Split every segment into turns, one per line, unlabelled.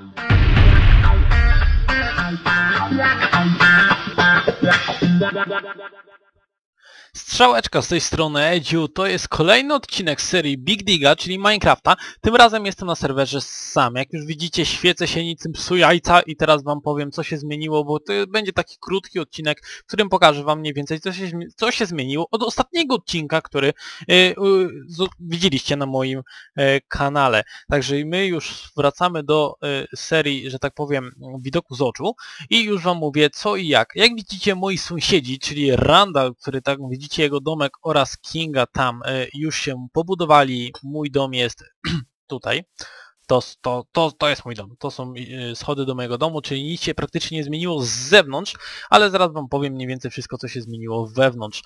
Thank you. Strzałeczka z tej strony Edziu, to jest kolejny odcinek serii Big Diga, czyli Minecrafta. Tym razem jestem na serwerze sam. Jak już widzicie, świecę się nicym psu jajca i teraz wam powiem, co się zmieniło, bo to będzie taki krótki odcinek, w którym pokażę wam mniej więcej, co się, co się zmieniło od ostatniego odcinka, który y, y, widzieliście na moim y, kanale. Także my już wracamy do serii, że tak powiem, widoku z oczu i już wam mówię co i jak. Jak widzicie, moi sąsiedzi, czyli Randall, który tak mówi widzicie jego domek oraz Kinga tam e, już się pobudowali. Mój dom jest tutaj. To, to, to, to jest mój dom. To są e, schody do mojego domu, czyli nic się praktycznie nie zmieniło z zewnątrz, ale zaraz wam powiem mniej więcej wszystko, co się zmieniło wewnątrz.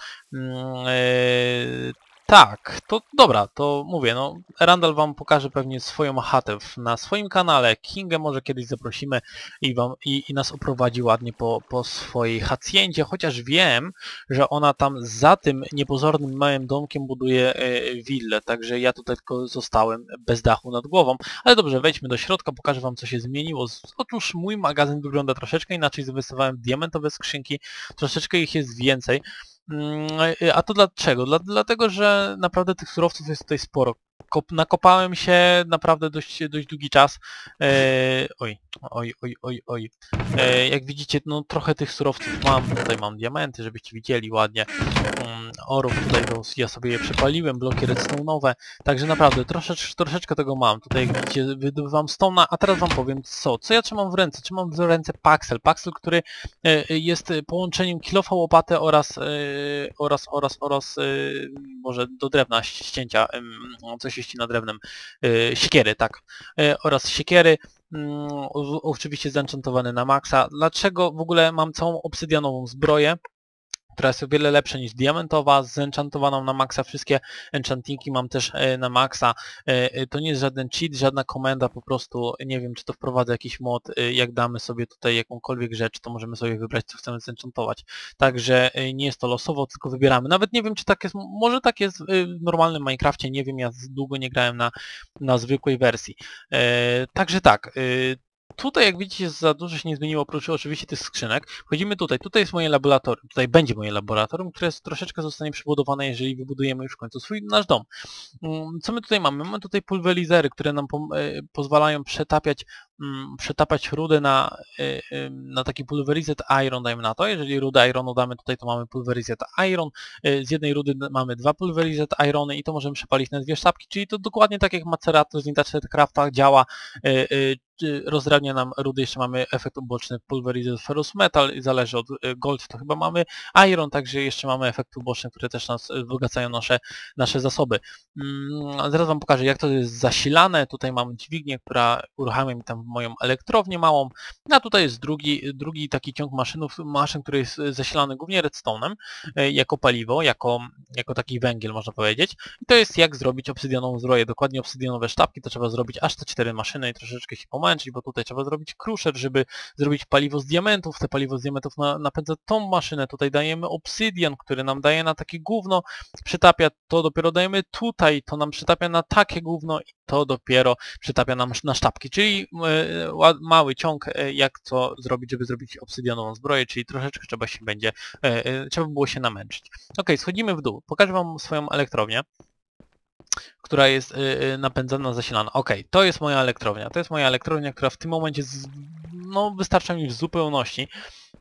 Tak, to dobra, to mówię, no Randall wam pokaże pewnie swoją chatę na swoim kanale, Kingę może kiedyś zaprosimy i, wam, i, i nas oprowadzi ładnie po, po swojej hacjendzie, chociaż wiem, że ona tam za tym niepozornym małym domkiem buduje e, willę, także ja tutaj tylko zostałem bez dachu nad głową, ale dobrze, wejdźmy do środka, pokażę wam co się zmieniło. Otóż mój magazyn wygląda troszeczkę inaczej, zainwestowałem diamentowe skrzynki, troszeczkę ich jest więcej, a to dlaczego? Dla, dlatego, że naprawdę tych surowców jest tutaj sporo kop, nakopałem się naprawdę dość, dość długi czas. E, oj, oj, oj, oj, oj. E, jak widzicie, no trochę tych surowców mam. Tutaj mam diamenty, żebyście widzieli ładnie. Um, orów tutaj ja sobie je przepaliłem, bloki redstone'owe. Także naprawdę troszecz, troszeczkę tego mam. Tutaj jak widzicie, wydobywam stona, a teraz wam powiem co. Co ja trzymam w ręce? Trzymam w ręce Paxel. Paxel, który e, jest połączeniem kilofa łopaty oraz, e, oraz, oraz, oraz, e, może do drewna ścięcia, coś się ścina drewnem, e, siekiery, tak, e, oraz siekiery, mm, oczywiście zenchantowane na maksa. Dlaczego w ogóle mam całą obsydianową zbroję? Która jest o wiele lepsza niż diamentowa, zenchantowaną na maksa, wszystkie enchantingi mam też e, na maksa. To nie jest żaden cheat, żadna komenda, po prostu nie wiem, czy to wprowadza jakiś mod, jak damy sobie tutaj jakąkolwiek rzecz, to możemy sobie wybrać, co chcemy zenchantować. Także nie jest to losowo, tylko wybieramy. Nawet nie wiem, czy tak jest, może tak jest w normalnym Minecrafcie, nie wiem, ja długo nie grałem na, na zwykłej wersji. Także tak, Tutaj jak widzicie za dużo się nie zmieniło oprócz oczywiście tych skrzynek. Wchodzimy tutaj, tutaj jest moje laboratorium, tutaj będzie moje laboratorium, które troszeczkę zostanie przebudowane, jeżeli wybudujemy już w końcu swój nasz dom. Mm, co my tutaj mamy? Mamy tutaj pulwerizery, które nam po, e, pozwalają przetapiać, mm, przetapiać rudę na, e, na taki pulverized iron, dajmy na to. Jeżeli rudę ironu damy tutaj, to mamy pulverized iron. E, z jednej rudy mamy dwa pulverized irony i to możemy przepalić na dwie sztabki, czyli to dokładnie tak jak macerator z Internet Crafta działa, rozdrabnia nam rudy, jeszcze mamy efekt uboczny Pulverized Ferrous Metal zależy od y, Gold, to chyba mamy Iron, także jeszcze mamy efekt uboczny, które też nas wzbogacają nasze, nasze zasoby. Mm, zaraz Wam pokażę, jak to jest zasilane. Tutaj mam dźwignię, która uruchamia mi tam moją elektrownię małą, a tutaj jest drugi, drugi taki ciąg maszynów, maszyn, który jest zasilany głównie redstone'em, y, jako paliwo, jako, jako taki węgiel, można powiedzieć. I to jest jak zrobić obsydianową zbroję, dokładnie obsydianowe sztabki, to trzeba zrobić aż te cztery maszyny i troszeczkę się pomęczyć, bo tutaj trzeba zrobić kruszer, żeby zrobić paliwo z diamentów. Te paliwo z diamentów na, napędza tą maszynę. Tutaj dajemy obsydian, który nam daje na takie gówno, przytapia, to dopiero dajemy tutaj, to nam przytapia na takie gówno to dopiero przytapia nam na sztabki, czyli e, mały ciąg, e, jak co zrobić, żeby zrobić obsydianową zbroję, czyli troszeczkę trzeba się będzie, e, trzeba było się namęczyć. Ok, schodzimy w dół. Pokażę Wam swoją elektrownię która jest napędzana, zasilana. Ok, to jest moja elektrownia. To jest moja elektrownia, która w tym momencie z, no, wystarcza mi w zupełności.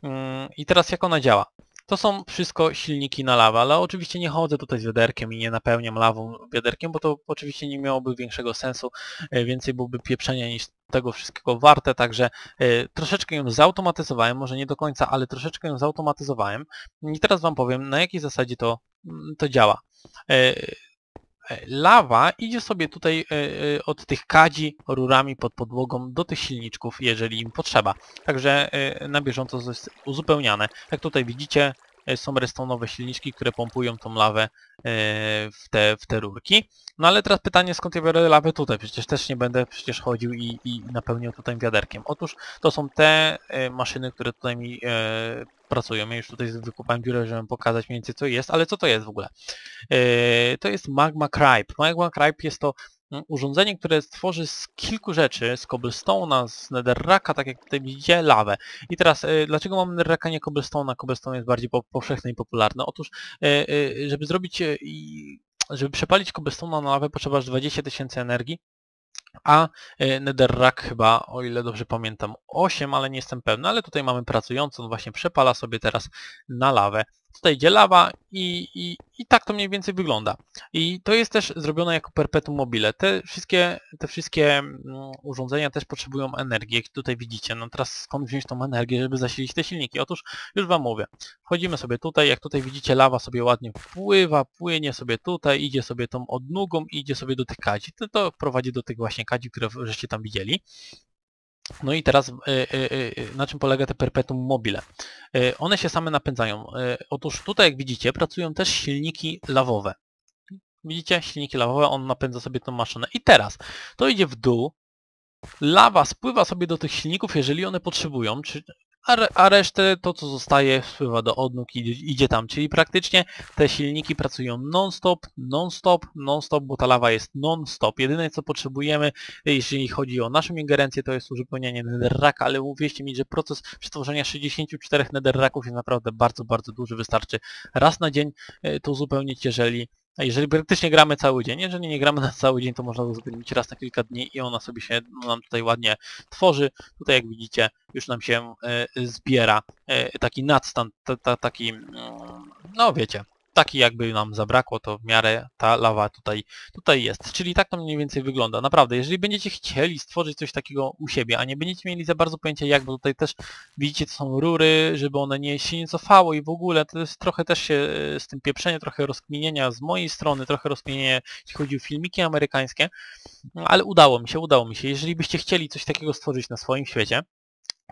Mm, I teraz jak ona działa? To są wszystko silniki na lawę, ale oczywiście nie chodzę tutaj z wiaderkiem i nie napełniam lawą wiaderkiem, bo to oczywiście nie miałoby większego sensu, y, więcej byłoby pieprzenia niż tego wszystkiego warte, także troszeczkę ją zautomatyzowałem, może nie do końca, ale troszeczkę ją zautomatyzowałem i teraz Wam powiem, na jakiej zasadzie to, mm, to działa. E, lawa idzie sobie tutaj e, e, od tych kadzi rurami pod podłogą do tych silniczków, jeżeli im potrzeba. Także na bieżąco to jest uzupełniane. Jak tutaj widzicie, są restonowe silniczki, które pompują tą lawę w te, w te rurki. No ale teraz pytanie, skąd ja biorę lawę tutaj? Przecież też nie będę przecież chodził i, i napełniał tutaj wiaderkiem. Otóż to są te maszyny, które tutaj mi pracują. Ja już tutaj wykupałem dziurę, żeby pokazać mniej więcej co jest, ale co to jest w ogóle? To jest Magma Cripe. Magma Cripe jest to urządzenie, które stworzy z kilku rzeczy, z cobblestone'a, z netherracka, tak jak tutaj widzicie, lawę. I teraz, y, dlaczego mamy netherracka, nie cobblestone'a? Cobblestone jest bardziej po, powszechny i popularny. Otóż, y, y, żeby zrobić, żeby przepalić cobblestone'a na lawę, potrzeba aż 20 tysięcy energii, a netherrack chyba, o ile dobrze pamiętam, 8, ale nie jestem pewny, ale tutaj mamy pracującą, on właśnie przepala sobie teraz na lawę. Tutaj idzie lawa i, i, i tak to mniej więcej wygląda. I to jest też zrobione jako perpetuum mobile. Te wszystkie, te wszystkie mm, urządzenia też potrzebują energii, jak tutaj widzicie. No teraz skąd wziąć tą energię, żeby zasilić te silniki? Otóż już Wam mówię. Wchodzimy sobie tutaj, jak tutaj widzicie lawa sobie ładnie wpływa, płynie sobie tutaj, idzie sobie tą odnógą i idzie sobie do tych kadzi. To, to prowadzi do tych właśnie kadzi, które żeście tam widzieli. No i teraz y, y, y, na czym polega te perpetuum mobile? One się same napędzają. Otóż tutaj jak widzicie pracują też silniki lawowe. Widzicie? Silniki lawowe, on napędza sobie tą maszynę. I teraz to idzie w dół, lawa spływa sobie do tych silników, jeżeli one potrzebują, czy, a, re, a resztę to co zostaje spływa do odnóg i idzie, tam. Czyli praktycznie te silniki pracują non-stop, non-stop, non-stop, bo ta lawa jest non-stop. Jedyne co potrzebujemy, jeśli chodzi o naszą ingerencję, to jest uzupełnianie netherracka, ale uwierzcie mi, że proces przetworzenia 64 netherracków jest naprawdę bardzo, bardzo duży. Wystarczy raz na dzień e, to uzupełnić, jeżeli a jeżeli praktycznie gramy cały dzień, jeżeli nie gramy na cały dzień, to można uzupełnić raz na kilka dni i ona sobie się no, nam tutaj ładnie tworzy. Tutaj jak widzicie już nam się e, zbiera e, taki nadstan, ta, ta, taki, mm, no wiecie, taki jakby nam zabrakło, to w miarę ta lawa tutaj, tutaj jest. Czyli tak to mniej więcej wygląda. Naprawdę, jeżeli będziecie chcieli stworzyć coś takiego u siebie, a nie będziecie mieli za bardzo pojęcia jak, bo tutaj też widzicie to są rury, żeby one nie, się nie cofało i w ogóle to jest trochę też się e, z tym pieprzenie, trochę rozkminienia z mojej strony, trochę rozkminienia jeśli chodzi o filmiki amerykańskie, no, ale udało mi się, udało mi się. Jeżeli byście chcieli coś takiego stworzyć na swoim świecie,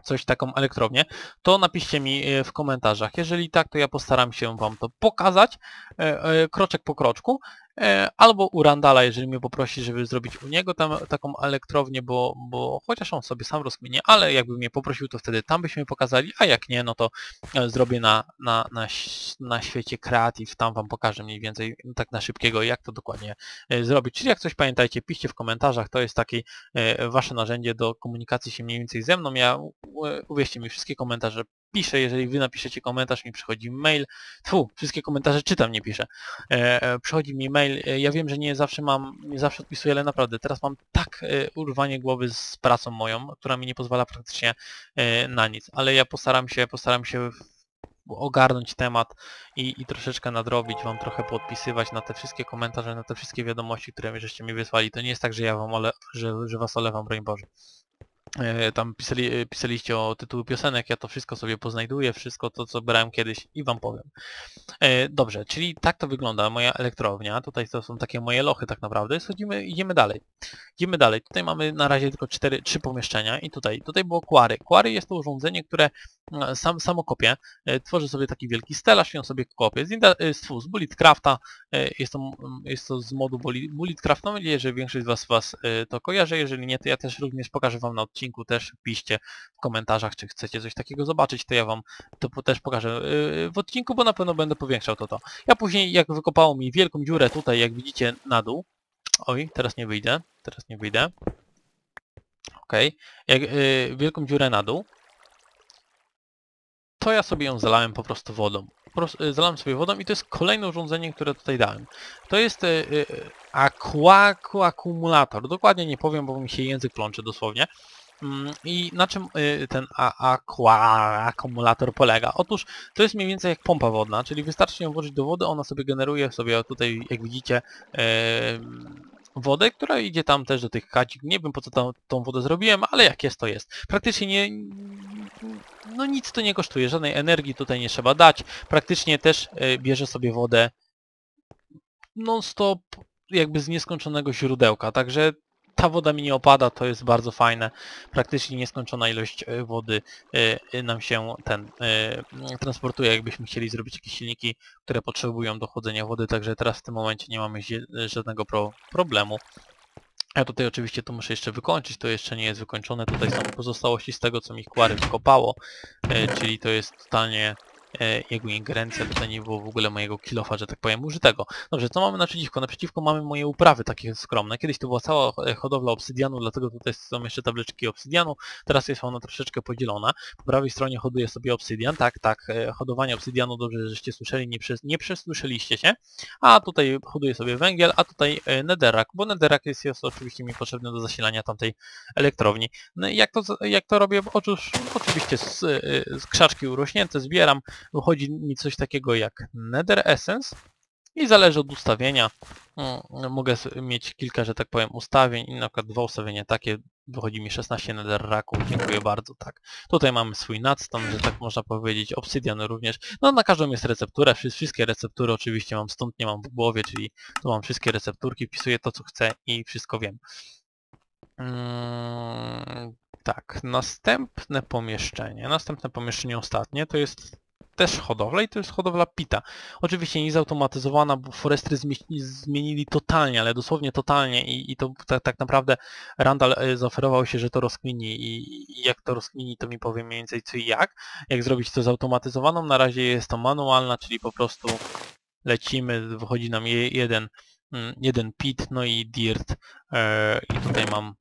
coś taką elektrownię, to napiszcie mi e, w komentarzach. Jeżeli tak, to ja postaram się Wam to pokazać e, e, kroczek po kroczku. E, Albo u Randala, jeżeli mnie poprosi, żeby zrobić u niego tam taką elektrownię, bo, bo chociaż on sobie sam rozkminie, ale jakby mnie poprosił, to wtedy tam byśmy pokazali, a jak nie, no to e, zrobię na, na, na, na świecie Creative, tam Wam pokażę mniej więcej tak na szybkiego, jak to dokładnie e, zrobić. Czyli jak coś pamiętajcie, piszcie w komentarzach, to jest takie Wasze narzędzie do komunikacji się mniej więcej ze mną. Ja, uwierzcie mi, wszystkie komentarze piszę, jeżeli Wy napiszecie komentarz, mi przychodzi mail, Fu, wszystkie komentarze czytam, nie piszę. E, e, przychodzi mi mail, e, ja wiem, że nie zawsze mam, nie zawsze odpisuję, ale naprawdę teraz mam tak e, urwanie głowy z pracą moją, która mi nie pozwala praktycznie e, na nic, ale ja postaram się, postaram się ogarnąć temat i, i troszeczkę nadrobić, wam trochę podpisywać na te wszystkie komentarze, na te wszystkie wiadomości, które żeście mi wysłali. To nie jest tak, że ja wam że, że was olewam, broń Boże. E, Tam pisali, e, pisaliście o tytuły piosenek, ja to wszystko sobie poznajduję, wszystko to, co brałem kiedyś i wam powiem. E, Dobrze, czyli tak to wygląda moja elektrownia. Tutaj to są takie moje lochy tak naprawdę. Schodzimy, idziemy dalej. Idziemy dalej. Tutaj mamy na razie tylko cztery, trzy pomieszczenia i tutaj, tutaj było Quarry. Quarry jest to urządzenie, które sam, samo kopie. Tworzy sobie taki wielki stelaż i on sobie kopie. Z, Inda- z, e, Jest to, jest to z modu Bullet- Bulletcraft. Mam nadzieję, że większość z was, was to kojarzy. Jeżeli nie, to ja też również pokażę wam na odcinku. Też piszcie w komentarzach, czy chcecie coś takiego zobaczyć, to ja wam to też pokażę yy, w odcinku, bo na pewno będę powiększał to to. Ja później, jak wykopało mi wielką dziurę tutaj, jak widzicie, na dół. Oj, teraz nie wyjdę, teraz nie wyjdę. Okej, jak yy, wielką dziurę na dół, to ja sobie ją zalałem po prostu wodą. Po prostu yy, zalałem sobie wodą i to jest kolejne urządzenie, które tutaj dałem. To jest yy, yy, akumulator. Dokładnie nie powiem, bo mi się język plącze dosłownie. Mm, I na czym y, ten aqua akumulator polega? Otóż to jest mniej więcej jak pompa wodna, czyli wystarczy ją włożyć do wody, ona sobie generuje sobie tutaj, jak widzicie, wodę, która idzie tam też do tych kacik. Nie wiem po co tam, tą wodę zrobiłem, ale jak jest to jest. Praktycznie nie, no nic to nie kosztuje, żadnej energii tutaj nie trzeba dać. Praktycznie też e, bierze sobie wodę non-stop jakby z nieskończonego źródełka, także ta woda mi nie opada, to jest bardzo fajne. Praktycznie nieskończona ilość e, wody e, e, nam się ten transportuje, jakbyśmy chcieli zrobić jakieś silniki, które potrzebują dochodzenia wody, także teraz w tym momencie nie mamy żadnego pro problemu. Ja tutaj oczywiście to muszę jeszcze wykończyć, to jeszcze nie jest wykończone. Tutaj są pozostałości z tego, co mi Quarry wykopało, e, czyli to jest totalnie jego ingerencja, tutaj nie było w ogóle mojego kilofa, że tak powiem, użytego. Dobrze, co mamy naprzeciwko? Naprzeciwko mamy moje uprawy takie skromne. Kiedyś to była cała e, hodowla obsydianu, dlatego tutaj są jeszcze tableczki obsydianu. Teraz jest ona troszeczkę podzielona. Po prawej stronie hoduję sobie obsydian. Tak, tak, e, hodowanie obsydianu, dobrze, żeście słyszeli, nie, przez, nie przesłyszeliście się. A tutaj hoduję sobie węgiel, a tutaj e, netherrack, bo netherrack jest, jest oczywiście mi potrzebny do zasilania tamtej elektrowni. No i jak to, jak to robię? Otóż oczywiście z, z krzaczki urośnięte zbieram, wychodzi mi coś takiego jak Nether Essence i zależy od ustawienia. Mm, mogę mieć kilka, że tak powiem, ustawień i na przykład dwa ustawienia takie, wychodzi mi 16 netherracków, dziękuję bardzo, tak. Tutaj mamy swój nadstąd, że tak można powiedzieć, obsydian również. No na każdą jest receptura, wszystkie receptury oczywiście mam stąd, nie mam w głowie, czyli tu mam wszystkie recepturki, wpisuję to co chcę i wszystko wiem. Hmm, tak, następne pomieszczenie, następne pomieszczenie ostatnie to jest też hodowla i to jest hodowla pita. Oczywiście nie zautomatyzowana, bo forestry zmienili totalnie, ale dosłownie totalnie i, i to tak, tak naprawdę Randall e, zaoferował się, że to rozkmini i, jak to rozkmini to mi powie mniej więcej co i jak. Jak zrobić to zautomatyzowaną, na razie jest to manualna, czyli po prostu lecimy, wychodzi nam jeden, mm, jeden pit, no i dirt e, i tutaj mam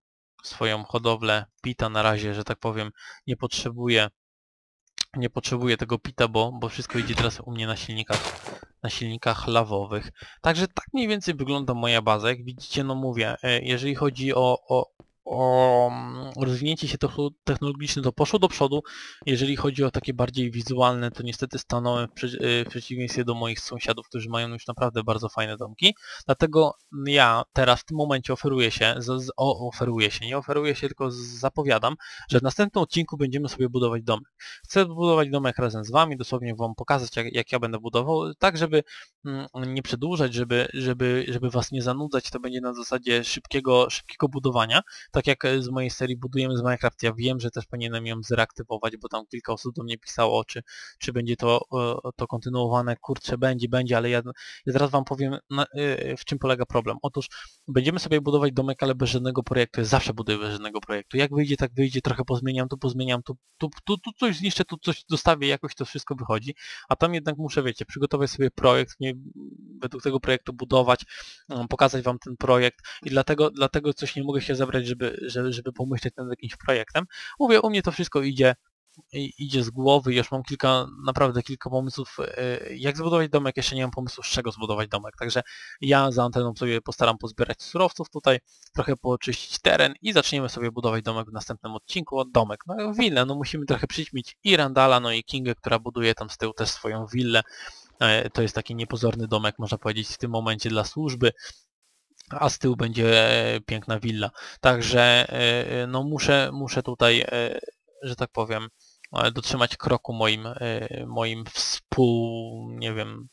swoją hodowlę pita na razie, że tak powiem, nie potrzebuję nie potrzebuję tego pita, bo, bo wszystko idzie teraz u mnie na silnikach, na silnikach lawowych. Także tak mniej więcej wygląda moja baza. Jak widzicie, no mówię, e, jeżeli chodzi o, o, o rozwinięcie się technologiczne to poszło do przodu. Jeżeli chodzi o takie bardziej wizualne, to niestety stanąłem w, przeciwieństwie do moich sąsiadów, którzy mają już naprawdę bardzo fajne domki. Dlatego ja teraz w tym momencie oferuję się, z, z, o, oferuję się, nie oferuję się, tylko zapowiadam, że w następnym odcinku będziemy sobie budować domek. Chcę budować domek razem z Wami, dosłownie Wam pokazać, jak, jak ja będę budował, tak żeby mm, nie przedłużać, żeby, żeby, żeby Was nie zanudzać, to będzie na zasadzie szybkiego, szybkiego budowania tak jak e, z mojej serii budujemy z Minecraft, ja wiem, że też powinienem ją zreaktywować, bo tam kilka osób do mnie pisało, czy, czy będzie to, to kontynuowane, kurczę, będzie, będzie, ale ja, ja zaraz wam powiem, na, e, w czym polega problem. Otóż będziemy sobie budować domek, ale bez żadnego projektu, ja zawsze buduję bez żadnego projektu. Jak wyjdzie, tak wyjdzie, trochę pozmieniam, tu pozmieniam, tu, tu, tu, tu coś zniszczę, tu coś dostawię, jakoś to wszystko wychodzi, a tam jednak muszę, wiecie, przygotować sobie projekt, nie, według tego projektu budować, pokazać wam ten projekt i dlatego, dlatego coś nie mogę się zebrać, żeby żeby, żeby, pomyśleć nad jakimś projektem. Mówię, u mnie to wszystko idzie idzie z głowy, już mam kilka, naprawdę kilka pomysłów, e, jak zbudować domek, jeszcze nie mam pomysłu, z czego zbudować domek, także ja za anteną sobie postaram pozbierać surowców tutaj, trochę poczyścić teren i zaczniemy sobie budować domek w następnym odcinku od domek. No willę, no musimy trochę przyćmić i Randala, no i Kingę, która buduje tam z tyłu też swoją willę, e, to jest taki niepozorny domek, można powiedzieć, w tym momencie dla służby a z tyłu będzie e, piękna willa. Także no muszę, muszę tutaj, że tak powiem, dotrzymać kroku moim, moim współ, nie wiem,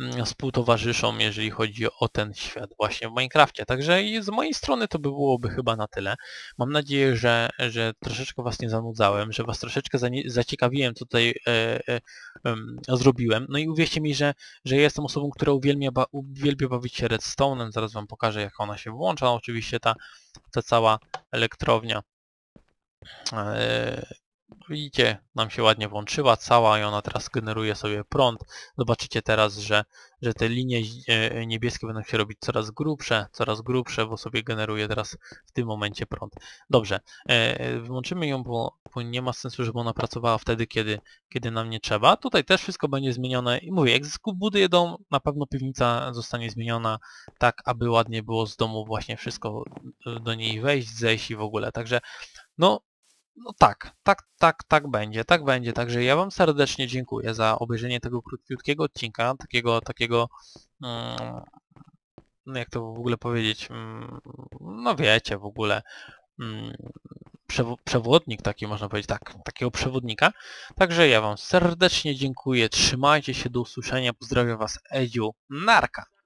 Mm, współtowarzyszom, jeżeli chodzi o ten świat właśnie w Minecrafcie. Także z mojej strony to by byłoby chyba na tyle. Mam nadzieję, że, że troszeczkę Was nie zanudzałem, że Was troszeczkę zaciekawiłem, co tutaj e, e, e, zrobiłem. No i uwierzcie mi, że, że jestem osobą, która uwielbia, ba, uwielbia bawić się redstone'em. Zaraz Wam pokażę, jak ona się włącza. Oczywiście ta, ta cała elektrownia e, Widzicie, nam się ładnie włączyła cała i ona teraz generuje sobie prąd. Zobaczycie teraz, że, że te linie e, niebieskie będą się robić coraz grubsze, coraz grubsze, bo sobie generuje teraz w tym momencie prąd. Dobrze, e, wyłączymy ją, bo, bo nie ma sensu, żeby ona pracowała wtedy, kiedy, kiedy nam nie trzeba. Tutaj też wszystko będzie zmienione i mówię, jak buduję dom, na pewno piwnica zostanie zmieniona tak, aby ładnie było z domu właśnie wszystko do niej wejść, zejść i w ogóle. Także no, no tak, tak, tak, tak będzie, tak będzie. Także ja Wam serdecznie dziękuję za obejrzenie tego krótkiego odcinka, takiego, takiego, mm, jak to w ogóle powiedzieć, mm, no wiecie w ogóle, mm, przewodnik taki można powiedzieć, tak, takiego przewodnika. Także ja Wam serdecznie dziękuję, trzymajcie się, do usłyszenia, pozdrawiam Was Edziu, narka!